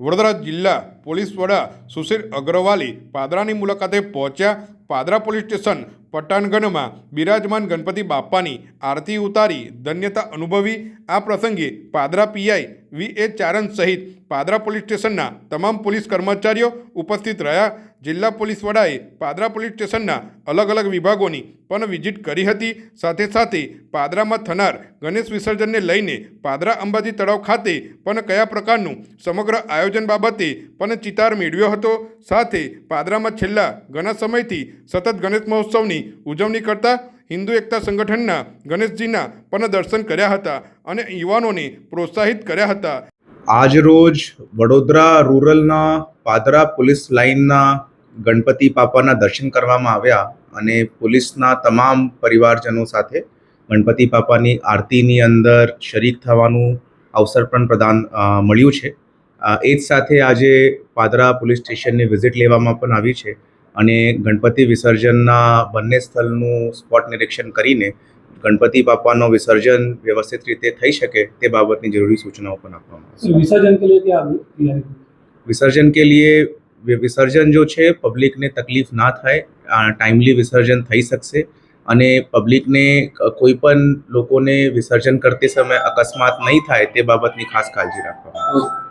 વડોદરા જિલ્લા પોલીસ વડા સુશીલ અગ્રવાલી પાદરાની મુલાકાતે પહોંચ્યા. પાદરા પોલીસ સ્ટેશન પટાણગઢમાં બિરાજમાન ગણપતિ બાપ્પાની આરતી ઉતારી ધન્યતા અનુભવી. આ પ્રસંગે પાદરા પીઆઈ વી એ ચારણ સહિત પાદરા પોલીસ સ્ટેશનના તમામ પોલીસ કર્મચારીઓ ઉપસ્થિત રહ્યા. જિલ્લા પોલીસ વડાએ પાદરા પોલીસ સ્ટેશનના અલગ અલગ વિભાગોની પણ વિઝિટ કરી હતી. સાથે સાથે પાદરામાં થનાર ગણેશ વિસર્જનને લઈને પાદરા અંબાજી તળાવ ખાતે પણ કયા પ્રકારનું સમગ્ર આયોજન બાબતે પણ ચિતાર મેળવ્યો હતો. સાથે પાદરામાં છેલ્લા ઘણા સમયથી સતત ગણેશ મહોત્સવની ઉજવણી કરતા હિન્દુ એકતા સંગઠનના ગણેશજીના પણ દર્શન કર્યા હતા અને યુવાનોને પ્રોત્સાહિત કર્યા હતા. આજરોજ વડોદરા રૂરલના પાદરા પોલીસ લાઇનના ગણપતિ બાપાના દર્શન કરવામાં આવ્યા અને પોલીસના તમામ પરિવારજનો સાથે ગણપતિ બાપાની આરતીની અંદર શરીક થવાનું અવસર પણ પ્રદાન મળ્યું છે. એ જ સાથે આજે પાદરા પોલીસ સ્ટેશનની વિઝિટ લેવામાં પણ આવી છે અને ગણપતિ વિસર્જનના બંને સ્થળનું સ્પોટ નિરીક્ષણ કરીને ગણપતિ બાપાનો વિસર્જન વ્યવસ્થિત રીતે થઈ શકે તે બાબતની જરૂરી સૂચનાઓ પણ આપવામાં આવશે વિસર્જન કે લીએ વિસર્જન કે લીએ વિસર્જન જો છે, પબ્લિકને તકલીફ ના થાય ટાઈમલી વિસર્જન થઈ શકશે અને પબ્લિકને કોઈ પણ લોકોને વિસર્જન કરતી સમયે અકસ્માત નહીં થાય તે બાબતની ખાસ કાળજી રાખવામાં આવશે.